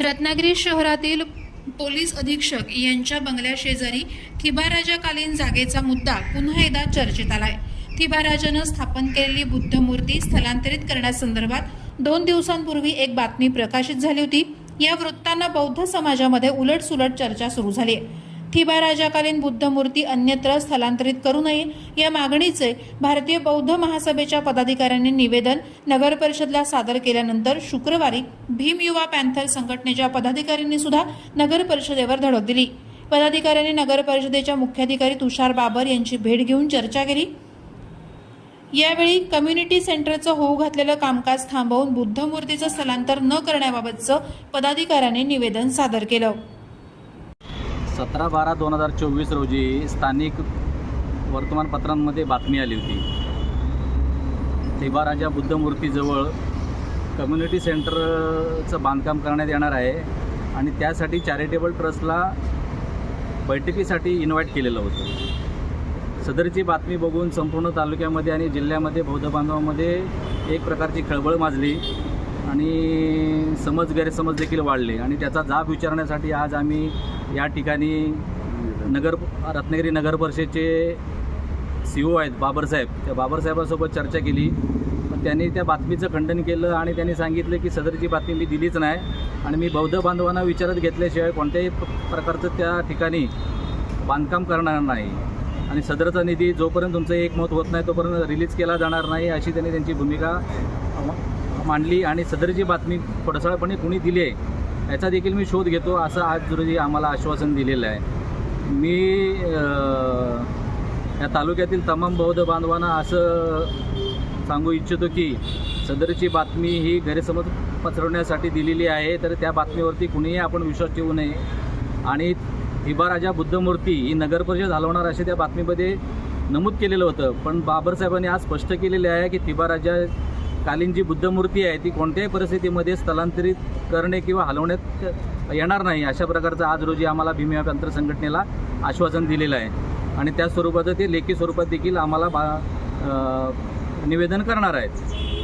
रत्नागिरी शहरातील पोलीस अधीक्षक यांच्या बंगल्याशेजारी थिबाराजाकालीन जागेचा मुद्दा पुन्हा एकदा चर्चेत आलाय. थिबाराजानं स्थापन केलेली बुद्ध मूर्ती स्थलांतरित करण्यासंदर्भात दोन दिवसांपूर्वी एक बातमी प्रकाशित झाली होती. या वृत्तांना बौद्ध समाजामध्ये उलटसुलट चर्चा सुरू झाली आहे. थिबाराजाकालीन बुद्धमूर्ती अन्यत्र स्थलांतरित करू नये. या मागणीचे भारतीय बौद्ध महासभेच्या पदाधिकाऱ्यांनी निवेदन नगर परिषदला सादर केल्यानंतर शुक्रवारी भीम युवा पॅन्थर संघटनेच्या पदाधिकाऱ्यांनी सुद्धा नगर परिषदेवर धडक दिली. पदाधिकाऱ्यांनी नगर परिषदेच्या मुख्याधिकारी तुषार बाबर यांची भेट घेऊन चर्चा केली. यावेळी कम्युनिटी सेंटरचं होऊ घातलेलं कामकाज थांबवून बुद्धमूर्तीचं स्थलांतर न करण्याबाबतचं पदाधिकाऱ्यांनी निवेदन सादर केलं. सतरा बारा दोन हजार चोवीस रोजी स्थानिक वर्तमानपत्रांमध्ये बातमी आली होती. थिबाराजा बुद्धमूर्तीजवळ कम्युनिटी सेंटरचं बांधकाम करण्यात येणार आहे आणि त्यासाठी चॅरिटेबल ट्रस्टला बैठकीसाठी इन्व्हाइट केलेलं होतं. सदरची बातमी बघून संपूर्ण तालुक्यामध्ये आणि जिल्ह्यामध्ये बौद्ध बांधवामध्ये एक प्रकारची खळबळ माजली आणि समज गैरसमज देखील वाढले आणि त्याचा जाब विचारण्यासाठी आज आम्ही या ठिकाणी नगर रत्नागिरी नगर परिषदेचे सी ओ आहेत बाबरसाहेब त्या बाबरसाहेबांसोबत चर्चा केली. पण त्यांनी त्या बातमीचं खंडन केलं आणि त्यांनी सांगितलं की सदरची बातमी मी दिलीच नाही. आणि मी बौद्ध बांधवांना विचारत घेतल्याशिवाय कोणत्याही प्रकारचं त्या ठिकाणी बांधकाम करणार नाही. आणि सदरचा निधी जोपर्यंत तुमचं एकमत होत नाही तोपर्यंत रिलीज केला जाणार नाही अशी त्यांनी त्यांची भूमिका मांडली आणि सदरची बातमी पडसळपणे कुणी दिली आहे याचा देखील मी शोध घेतो असं आज रोजी आम्हाला आश्वासन दिलेलं आहे. मी या तालुक्यातील तमाम बौद्ध बांधवांना असं सांगू इच्छितो की सदरची बातमी ही गैरसमज पसरवण्यासाठी दिलेली आहे तर त्या बातमीवरती कुणीही आपण विश्वास ठेवू नये. आणि हिबाराजा बुद्धमूर्ती ही नगर परिषद हलवणार असे त्या बातमीमध्ये नमूद केलेलं होतं पण बाबरसाहेबांनी आज स्पष्ट केलेले आहे की थिबाराजा कालीन जी बुद्धमूर्ती आहे ती कोणत्याही परिस्थितीमध्ये स्थलांतरित करणे किंवा हलवण्यात येणार नाही. अशा प्रकारचं आज रोजी आम्हाला भीम तंत्र संघटनेला आश्वासन दिलेलं आहे. आणि त्या स्वरूपाचं ते लेखी स्वरूपात देखील आम्हाला बा निवेदन करणार आहेत.